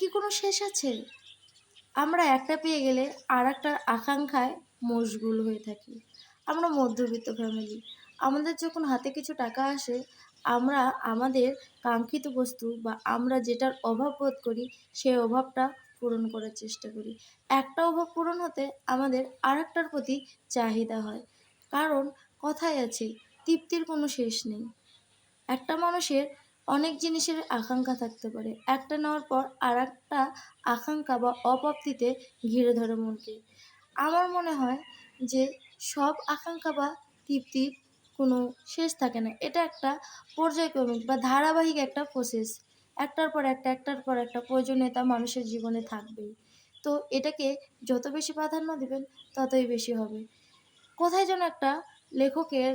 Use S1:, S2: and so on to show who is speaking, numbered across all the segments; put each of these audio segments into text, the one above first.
S1: কি কোনো শেষ আছে? আমরা একটা পেয়ে গেলে আর একটার আকাঙ্ক্ষায় মশগুল হয়ে থাকি। আমরা মধ্যবিত্ত ফ্যামিলি আমাদের যখন হাতে কিছু টাকা আসে, আমরা আমাদের কাঙ্ক্ষিত বস্তু বা আমরা যেটার অভাব বোধ করি, সেই অভাবটা পূরণ করার চেষ্টা করি। একটা অভাব পূরণ হতে আমাদের আর একটার প্রতি চাহিদা হয়। কারণ কথায় আছে, তৃপ্তির কোনো শেষ নেই। একটা মানুষের অনেক জিনিসের আকাঙ্ক্ষা থাকতে পারে। একটা নেওয়ার পর আর একটা আকাঙ্ক্ষা বা অপ্রাপ্তিতে ঘিরে ধরে মনকে। আমার মনে হয় যে সব আকাঙ্ক্ষা বা তৃপ্তির কোনো শেষ থাকে না। এটা একটা পর্যায়ক্রমিক বা ধারাবাহিক একটা প্রসেস একটার পর একটা, একটার পর একটা প্রয়োজনীয়তা মানুষের জীবনে থাকবেই। তো এটাকে যত বেশি প্রাধান্য দেবেন, ততই বেশি হবে। কোথায় যেন একটা লেখকের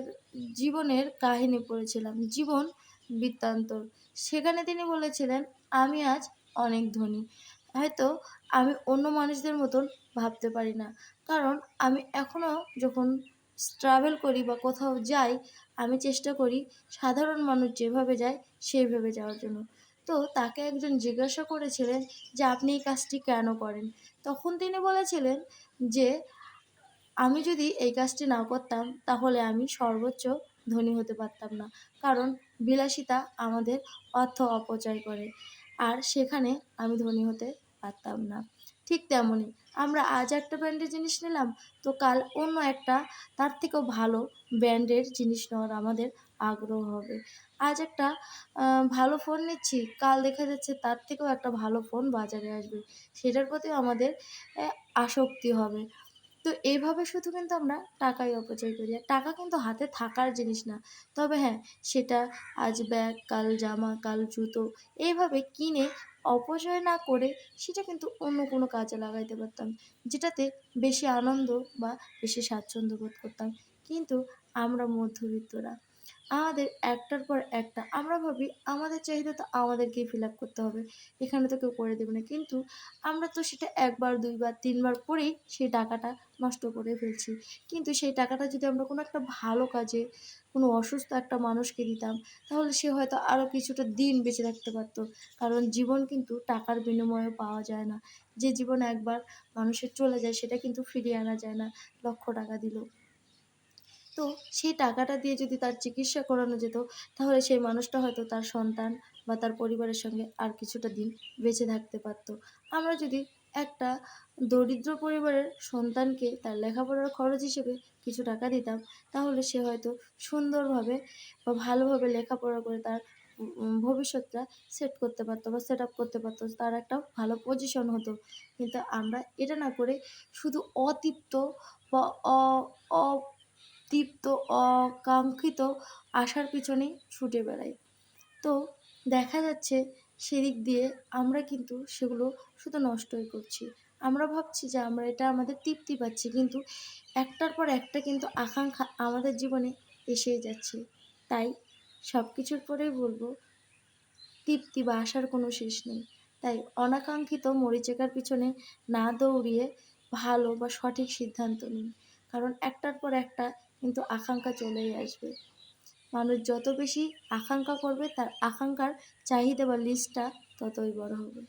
S1: জীবনের কাহিনী পড়েছিলাম। জীবন বৃত্তান্তর। সেখানে তিনি বলেছিলেন, আমি আজ অনেক ধনী। হয়তো আমি অন্য মানুষদের মতন ভাবতে পারি না। কারণ আমি এখনও যখন ট্রাভেল করি বা কোথাও যাই, আমি চেষ্টা করি সাধারণ মানুষ যেভাবে যায়, সেইভাবে যাওয়ার জন্য। তো তাকে একজন জিজ্ঞাসা করেছিলেন যে, আপনি এই কাজটি কেন করেন? তখন তিনি বলেছিলেন যে, আমি যদি এই কাজটি না করতাম, তাহলে আমি সর্বোচ্চ ধনী হতে পারতাম না। কারণ বিলাসিতা আমাদের অর্থ অপচয় করে, আর সেখানে আমি ধনী হতে পারতাম না। ঠিক তেমনই আমরা আজ একটা ব্র্যান্ডের জিনিস নিলাম, তো কাল অন্য একটা, তার থেকেও ভালো ব্র্যান্ডের জিনিস নেওয়ার আমাদের আগ্রহ হবে। আজ একটা ভালো ফোন নিচ্ছি, কাল দেখা যাচ্ছে তার থেকেও একটা ভালো ফোন বাজারে আসবে, সেটার প্রতিও আমাদের আসক্তি হবে। তো এইভাবে শুধু কিন্তু আমরা টাকাই অপচয় করি। আর টাকা কিন্তু হাতে থাকার জিনিস না। তবে হ্যাঁ সেটা আজ ব্যাগ, কাল জামা, কাল জুতো এইভাবে কিনে অপচয় না করে সেটা কিন্তু অন্য কোনো কাজে লাগাইতে পারতাম, যেটাতে বেশি আনন্দ বা বেশি স্বাচ্ছন্দ্য বোধ করতাম। কিন্তু আমরা মধ্যবিত্তরা আমাদের একটার পর একটা। আমরা ভাবি আমাদের চাহিদা তো আমাদেরকেই ফিল আপ করতে হবে। এখানে তো কেউ করে দেবে না। কিন্তু আমরা তো সেটা একবার, দুইবার, তিনবার করেই সেই টাকাটা নষ্ট করে ফেলছি। কিন্তু সেই টাকাটা যদি আমরা কোনো একটা ভালো কাজে, কোনো অসুস্থ একটা মানুষকে দিতাম, তাহলে সে হয়তো আরও কিছুটা দিন বেঁচে থাকতে পারতো। কারণ জীবন কিন্তু টাকার বিনিময়ে পাওয়া যায় না। যে জীবন একবার মানুষের চলে যায়, সেটা কিন্তু ফিরিয়ে আনা যায় না। লক্ষ টাকা দিলেও তো সেই টাকাটা দিয়ে যদি তার চিকিৎসা করানো যেত, তাহলে সেই মানুষটা হয়তো তার সন্তান বা তার পরিবারের সঙ্গে আর কিছুটা দিন বেঁচে থাকতে পারতো। আমরা যদি একটা দরিদ্র পরিবারের সন্তানকে তার লেখাপড়ার খরচ হিসেবে কিছু টাকা দিতাম, তাহলে সে হয়তো সুন্দরভাবে বা ভালোভাবে লেখাপড়া করে তার ভবিষ্যৎটা সেট করতে পারতো বা সেট আপ করতে পারতো, তার একটা ভালো পজিশন হতো। কিন্তু আমরা এটা না করে শুধু অতৃপ্ত বা অ- অতৃপ্ত অকাঙ্ক্ষিত আশার পিছনেই ছুটে বেড়াই। তো দেখা যাচ্ছে সেদিক দিয়ে আমরা কিন্তু সেগুলো শুধু নষ্টই করছি। আমরা ভাবছি যে আমরা এটা আমাদের তৃপ্তি পাচ্ছি, কিন্তু একটার পর একটা কিন্তু আকাঙ্ক্ষা আমাদের জীবনে এসেই যাচ্ছে। তাই সব কিছুর পরেই বলব, তৃপ্তি বা আশার কোনো শেষ নেই। তাই অনাকাঙ্ক্ষিত মরিচিকার পিছনে না দৌড়িয়ে ভালো বা সঠিক সিদ্ধান্ত নিন। কারণ একটার পর একটা কিন্তু আকাঙ্ক্ষা চলেই আসবে। মানুষ যত বেশি আকাঙ্ক্ষা করবে, তার আকাঙ্ক্ষার চাহিদা বা লিস্টটা ততই বড় হবে।